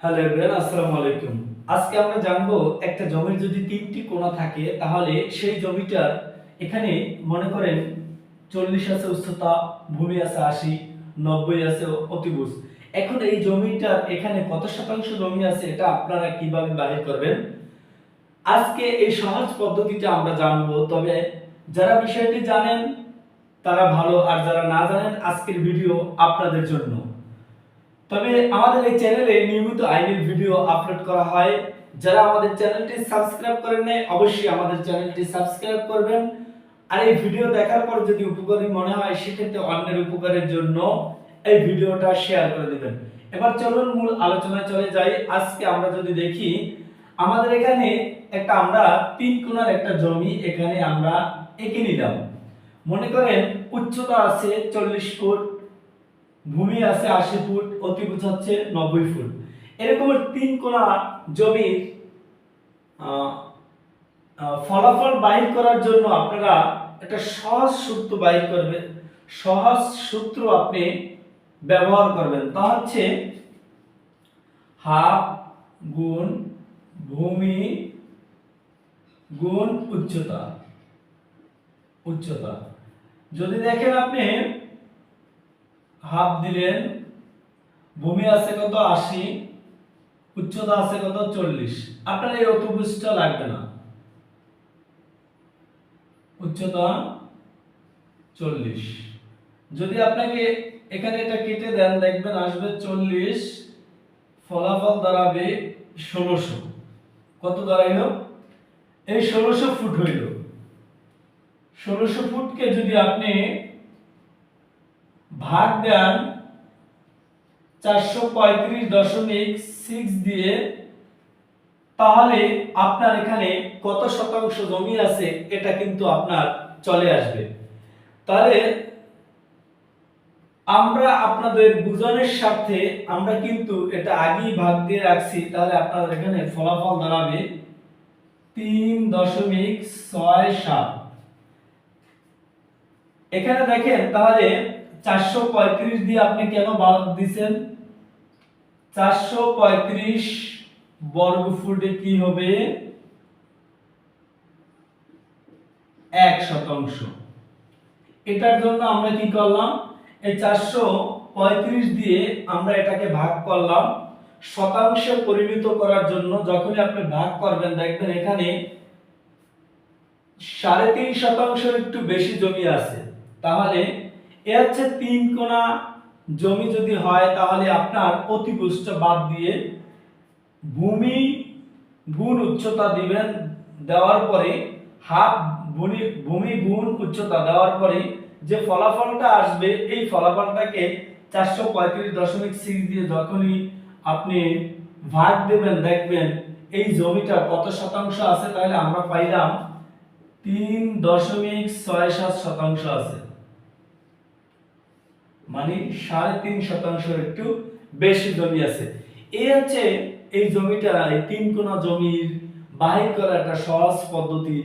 Hello everyone, আসসালামু আলাইকুম। আজকে আমরা জানব একটা জমির যদি তিনটি কোণা থাকে, তাহলে সেই জমিটার এখানে মনে করেন চল্লিশ আছে উচ্চতা, ভূমি আছে আশি, নব্বই আছে অতিভুজ। এখন এই জমিটার এখানে কত শতাংশ জমি আছে, এটা আপনারা কীভাবে বাহির করবেন? আজকে এই সহজ পদ্ধতিটা আমরা জানব, তবে যারা বিষয়টি জানেন, তারা ভালো, আর যারা না জানেন, আজকের ভিডিও আপনাদের জন্য। তবে আমাদের এই চ্যানেলে নিয়মিত আইনের ভিডিও আপলোড করা হয়। যারা আমাদের চ্যানেলটি সাবস্ক্রাইব করেন নাই, অবশ্যই আমাদের চ্যানেলটি সাবস্ক্রাইব করবেন। আর এই ভিডিও দেখার পর যদি উপকারী মনে হয়, সেক্ষেত্রে অন্যের উপকারের জন্য এই ভিডিওটা শেয়ার করে দিবেন। এবার চলুন মূল আলোচনায় চলে যাই। আজকে আমরা যদি দেখি, আমাদের এখানে একটা আমরা তিন কোণার একটা জমি এখানে আমরা এঁকে নিলাম। মনে করেন, উচ্চতা আছে চল্লিশ ফুট ভূমি আছে আশি ফুট, অতিভুজ হচ্ছে নব্বই ফুট। এরকম তিন কোনা জমির ফলাফল বাহির করার জন্য আপনারা একটা সহজ সূত্র বাহির করবেন। সহজ সূত্র আপনি ব্যবহার করবেন। তা হচ্ছে হাফ গুণ ভূমি গুণ উচ্চতা। উচ্চতা। যদি দেখেন আপনি হাফ দিলেন, ভূমি আছে কত আশি, উচ্চতা আছে কত চল্লিশ? আপনার এই অতিভুজটা লাগবে না। উচ্চতা চল্লিশ। যদি আপনাকে এখানে এটা কেটে দেন, দেখবেন আসবে চল্লিশ, ফলাফল দাঁড়াবে ষোলোশো। কত দাঁড়াইল? এই ষোলোশো ফুট হইল। ষোলোশো ফুটকে যদি আপনি ভাগ দেন চারশো পঁয়ত্রিশ দশমিক দিয়ে, তাহলে আপনার এখানে কত শতাংশ জমি আছে এটা কিন্তু আপনার চলে আসবে। তাহলে আমরা আপনাদের বুঝানোর স্বার্থে আমরা কিন্তু এটা আগেই ভাগ দিয়ে রাখছি, তাহলে আপনার এখানে ফলাফল দাঁড়াবে তিন দশমিক ছয় সাত। এখানে দেখেন, তাহলে চারশো পঁয়ত্রিশ দিয়ে আপনি কেন বাদ দিচ্ছেন চারশো পঁয়ত্রিশ বর্গ ফুটে কি হবে? এক শতাংশ। এটার জন্য আমরা কি করলাম? এই চারশো পঁয়ত্রিশ দিয়ে আমরা এটাকে ভাগ করলাম। শতাংশে পরিণত করার জন্য যখনই আপনি ভাগ করবেন, দেখবেন এখানে সাড়ে তিন শতাংশ একটু বেশি জমি আছে। তাহলে এ হচ্ছে তিন কোণা জমি যদি হয় তাহলে আপনার অতিপুষ্ট বাদ দিয়ে ভূমি গুণ উচ্চতা দিবেন, দেওয়ার পরে হাফ ভূমি ভূমি গুণ উচ্চতা দেওয়ার পরে যে ফলাফলটা আসবে, এই ফলাফলটাকে চারশো পঁয়ত্রিশ দশমিক সিক্স দিয়ে যখনই আপনি ভাগ দেবেন, দেখবেন এই জমিটা কত শতাংশ আছে, তাহলে আমরা পাইলাম তিন দশমিক ছয় সাত শতাংশ আছে। মানে সাড়ে তিন শতাংশ একটু বেশি জমি আছে। এ হচ্ছে এই জমিটা, এই তিন কোনা জমির বাহির করা একটা সহজ পদ্ধতি।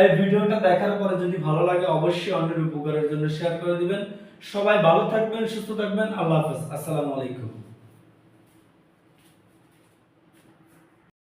এই ভিডিওটা দেখার পরে যদি ভালো লাগে, অবশ্যই অন্যের উপকারের জন্য শেয়ার করে দিবেন। সবাই ভালো থাকবেন, সুস্থ থাকবেন। আল্লাহ হাফেজ। আসসালামু আলাইকুম।